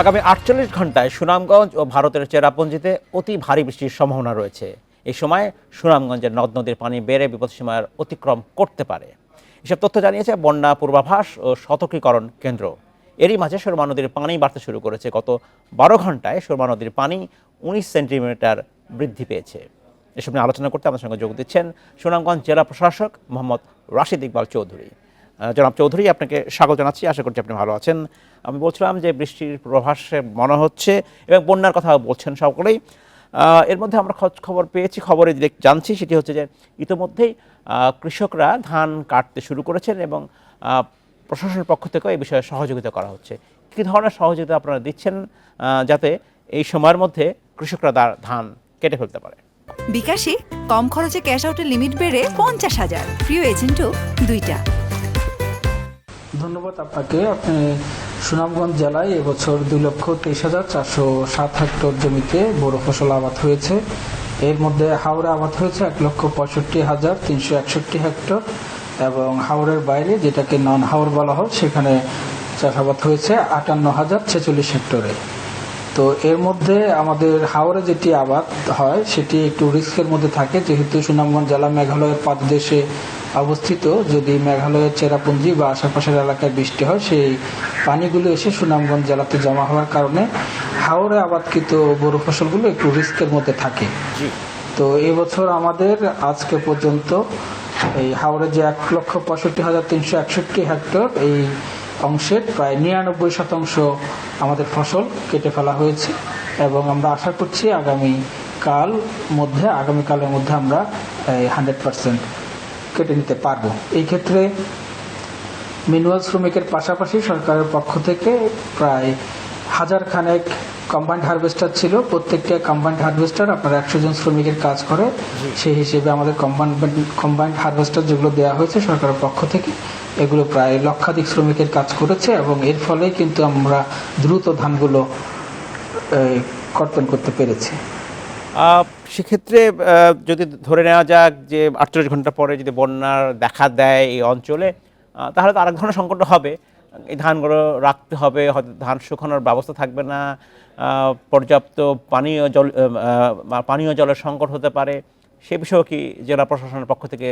আগামী আটচল্লিশ ঘন্টায় সুনামগঞ্জ ও ভারতের চেরাপুঞ্জিতে অতি ভারী বৃষ্টির সম্ভাবনা রয়েছে। এই সময় সুনামগঞ্জের নদ নদীর পানি বেড়ে বিপদসীমার অতিক্রম করতে পারে। এসব তথ্য জানিয়েছে বন্যা পূর্বাভাস ও সতর্কীকরণ কেন্দ্র। এরই মাঝে সুরমা নদীর পানি বাড়তে শুরু করেছে। গত বারো ঘন্টায় সুরমা নদীর পানি উনিশ সেন্টিমিটার বৃদ্ধি পেয়েছে। এসব নিয়ে আলোচনা করতে আমাদের সঙ্গে যোগ দিচ্ছেন সুনামগঞ্জ জেলা প্রশাসক মোহাম্মদ রাশিদ ইকবাল চৌধুরী। জনাব চৌধুরী, আপনাকে স্বাগত জানাচ্ছি। আশা করছি আপনি ভালো আছেন। আমি বলছিলাম যে বৃষ্টির প্রভাসে মনে হচ্ছে এবং বন্যার কথা বলছেন সকলেই। এর মধ্যে আমরা খবর পেয়েছি খবরে জানছি, সেটি হচ্ছে যে ইতিমধ্যেই কৃষকরা ধান কাটতে শুরু করেছেন এবং প্রশাসনের পক্ষ থেকেও এই বিষয়ে সহযোগিতা করা হচ্ছে। কী ধরনের সহযোগিতা আপনারা দিচ্ছেন যাতে এই সময়ের মধ্যে কৃষকরা দা- ধান কেটে ফেলতে পারে? বিকাশে কম খরচে ক্যাশ আউটের লিমিট বেড়ে পঞ্চাশ হাজার। প্রিয় এজেন্টও দুইটা। ধন্যবাদ আপনাকে। আপনি সুনামগঞ্জ জেলায় এবছর দুই লক্ষ তেইশ হাজার চারশো সাত হেক্টর জমিতে বড় ফসল আবাদ হয়েছে। এর মধ্যে হাওড়ে আবাদ হয়েছে এক লক্ষ পঁয়ষট্টি হাজার তিনশো একষট্টি হেক্টর এবং হাওড়ের বাইরে যেটাকে নন হাওড় বলা হয়, সেখানে চাষাবাদ হয়েছে আটান্ন হাজার ছেচল্লিশ হেক্টরে। তো এর মধ্যে আমাদের হাওড়ে যেটি আবাদ হয়, সেটি একটু রিস্কের মধ্যে থাকে। যেহেতু সুনামগঞ্জ জেলা মেঘালয়ের পাদদেশে অবস্থিত। যদি মেঘালয়ের চেরাপুঞ্জি বা আশেপাশের এলাকায় বৃষ্টি হয় সেই পানিগুলো এসে সুনামগঞ্জ জেলাতে জমা হওয়ার কারণে হাওড়ে আবাদকৃত বড় ফসলগুলো একটু রিস্কের মধ্যে থাকে। তো এবছর আমাদের আজকে পর্যন্ত এই হাওড়ে যে এক লক্ষ পঁয়ষট্টি হাজার তিনশো একষট্টি হেক্টর এই অংশের প্রায় নিরানব্বই শতাংশ আমাদের ফসল কেটে ফেলা হয়েছে এবং আমরা আশা করছি আগামী কাল মধ্যে আগামীকালের মধ্যে আমরা হান্ড্রেড পার্সেন্ট কেটে নিতে পারব। এই ক্ষেত্রে ম্যানুয়াল শ্রমিকের পাশাপাশি সরকারের পক্ষ থেকে প্রায় হাজার খানেক কম্বাইন্ড হারভেস্টার ছিল। প্রত্যেকটা কম্বাইন্ড হারভেস্টার আপনার একশো জন শ্রমিকের কাজ করে। সেই হিসেবে আমাদের কম্বাইন্ড কম্বাইন্ড হারভেস্টার যেগুলো দেওয়া হয়েছে সরকারের পক্ষ থেকে, এগুলো প্রায় লক্ষাধিক শ্রমিকের কাজ করেছে এবং এর ফলে কিন্তু আমরা দ্রুত ধানগুলো কর্তন করতে পেরেছি। সেক্ষেত্রে যদি ধরে নেওয়া যাক যে আটচল্লিশ ঘণ্টা পরে যদি বন্যার দেখা দেয় এই অঞ্চলে তাহলে তো আরেক ধরনের সংকট হবে। এই ধানগুলো রাখতে হবে, হয়তো ধান শুকানোর ব্যবস্থা থাকবে না পর্যাপ্ত পানীয় জল পানীয় জলের সংকট হতে পারে। সে বিষয়েও কি জেলা প্রশাসনের পক্ষ থেকে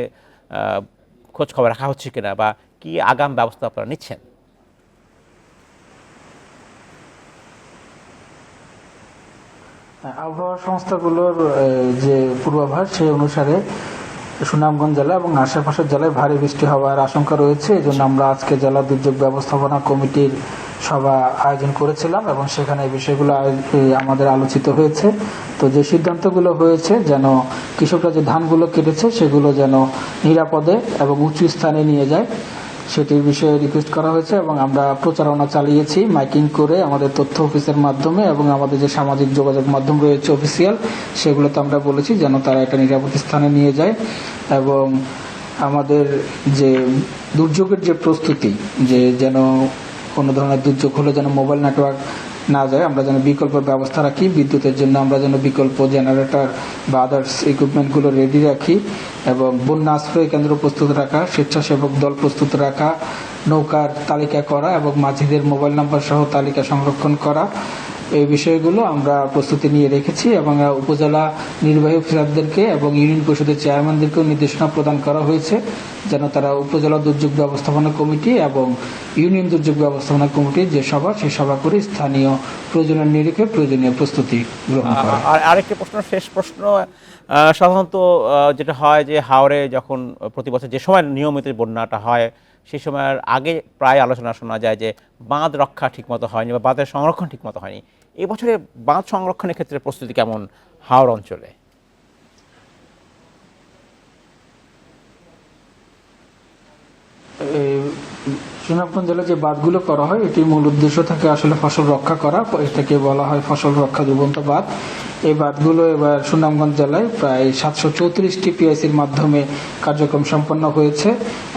খোঁজ খবর রাখা হচ্ছে কিনা বা কি আগাম ব্যবস্থা আপনারা নিচ্ছেন? আবহাওয়া সংস্থাগুলোর যে পূর্বাভাস, সেই অনুসারে সুনামগঞ্জ জেলা এবং আশেপাশের জেলায় ভারী বৃষ্টি হওয়ার আশঙ্কা রয়েছে। এই জন্য আমরা আজকে জেলা দুর্যোগ ব্যবস্থাপনা কমিটির সভা আয়োজন করেছিলাম এবং সেখানে এই বিষয়গুলো আমাদের আলোচিত হয়েছে। তো যে সিদ্ধান্তগুলো হয়েছে, যেন কৃষকরা যে ধানগুলো কেটেছে, সেগুলো যেন নিরাপদে এবং উঁচু স্থানে নিয়ে যায়। সেটির বিষয়ে রিকোয়েস্ট করা হয়েছে এবং আমরা প্রচারণা চালিয়েছি, মাইকিং করে আমাদের তথ্য অফিসের মাধ্যমে এবং আমাদের যে সামাজিক যোগাযোগ মাধ্যম রয়েছে অফিসিয়াল সেগুলোতে আমরা বলেছি যেন তারা একটা নিরাপদ স্থানে নিয়ে যায় এবং আমাদের যে দুর্যোগের যে প্রস্তুতি, যে যেন কোনো ধরনের দুর্যোগ হলে যেন মোবাইল নেটওয়ার্ক না যায়, আমরা যেন বিকল্প ব্যবস্থা রাখি, বিদ্যুতের জন্য আমরা যেন বিকল্প জেনারেটর বা আদার্স ইকুইপমেন্টগুলো রেডি রাখি এবং বন্যা আশ্রয় কেন্দ্র প্রস্তুত রাখা, স্বেচ্ছাসেবক দল প্রস্তুত রাখা নৌকার তালিকা করা এবং মাঝিদের মোবাইল নাম্বার সহ তালিকা সংরক্ষণ করা। এই বিষয়গুলো আমরা প্রস্তুতি নিয়ে রেখেছি এবং উপজেলা নির্বাহী অফিসারদেরকে এবং ইউনিয়ন পরিষদের চেয়ারম্যানদেরকেও নির্দেশনা প্রদান করা হয়েছে যেন তারা উপজেলা দুর্যোগ ব্যবস্থাপনা কমিটি এবং ইউনিয়ন দুর্যোগ ব্যবস্থাপনা কমিটির যে সভা সেই সভা করে স্থানীয় প্রয়োজনীয় নিরিখে প্রয়োজনীয় প্রস্তুতি গ্রহণ করা। আর আরেকটি প্রশ্ন শেষ প্রশ্ন সাধারণত যেটা হয় যে হাওড়ে যখন প্রতি বছর যে সময় নিয়মিত বন্যাটা হয় সেই সময়ের আগে প্রায় আলোচনা শোনা যায় যে বাঁধ রক্ষা ঠিকমতো হয়নি বা বাঁধের সংরক্ষণ ঠিকমতো হয়নি। এই বছরে বাঁধ সংরক্ষণের ক্ষেত্রে প্রস্তুতি কেমন হাওড় অঞ্চলে? সুনামগঞ্জ জেলায় যে বাঁধগুলো করা হয়, এটির মূল উদ্দেশ্য থাকে আসলে ফসল রক্ষা করা। এটাকে বলা হয় ফসল রক্ষা দুবন্ত বাঁধ। এই বাঁধগুলো এবার সুনামগঞ্জ জেলায় প্রায় সাতশো চৌত্রিশটি পিআইসির মাধ্যমে কার্যক্রম সম্পন্ন হয়েছে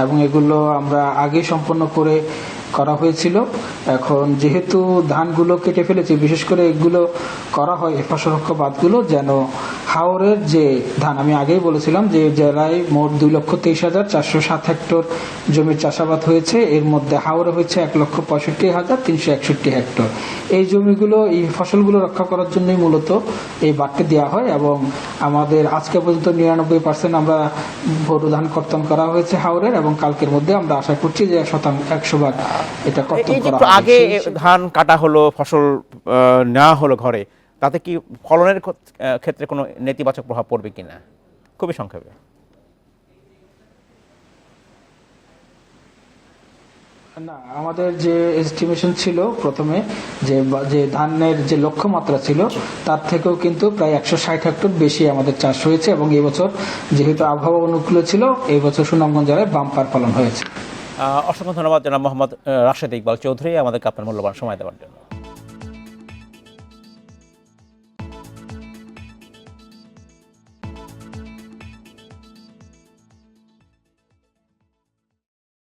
এবং এগুলো আমরা আগে সম্পন্ন করে করা হয়েছিল। এখন যেহেতু ধানগুলো কেটে ফেলেছে, বিশেষ করে এগুলো করা হয়, এই ফসলক্ষ বাদগুলো যেন হাওরের যে ধান আমি আগেই বলেছিলাম যে জেলায় মোট দুই লক্ষ তেইশ হাজার চারশো সাত হেক্টর জমির চাষাবাদ হয়েছে। এর মধ্যে হাওরে হয়েছে এক লক্ষ পঁয়ষট্টি হাজার তিনশো একষট্টি হেক্টর। এই জমিগুলো এই ফসলগুলো রক্ষা করার জন্যই মূলত এই বাড়তি দেওয়া হয় এবং আমাদের আজকে পর্যন্ত নিরানব্বই পার্সেন্ট আমরা ভোট ধান কর্তন করা হয়েছে হাওরের এবং কালকের মধ্যে আমরা আশা করছি যে শতাংশ একশো ভাগ এটা কর্তন করা আগে ধান কাটা হলো ফসল নেওয়া হলো ঘরে তাতে কি ফলনের ক্ষেত্রে কোনো নেতিবাচক প্রভাব পড়বে কিনা খুবই সংক্ষেপে। না আমাদের যে এস্টিমেশন ছিল প্রথমে যে যে ধানের যে লক্ষ্যমাত্রা ছিল তার থেকেও কিন্তু প্রায় একশো ষাট হেক্টর বেশি আমাদের চাষ হয়েছে এবং এই বছর যেহেতু আবহাওয়া অনুকূলে ছিল এই বছর সুনামগঞ্জ জেলায় বাম্পার ফলন হয়েছে। অসংখ্য ধন্যবাদ জানাব মোহাম্মদ রাশেদ ইকবাল চৌধুরী আমাদেরকে আপনার মূল্যবান সময় দেওয়ার জন্য।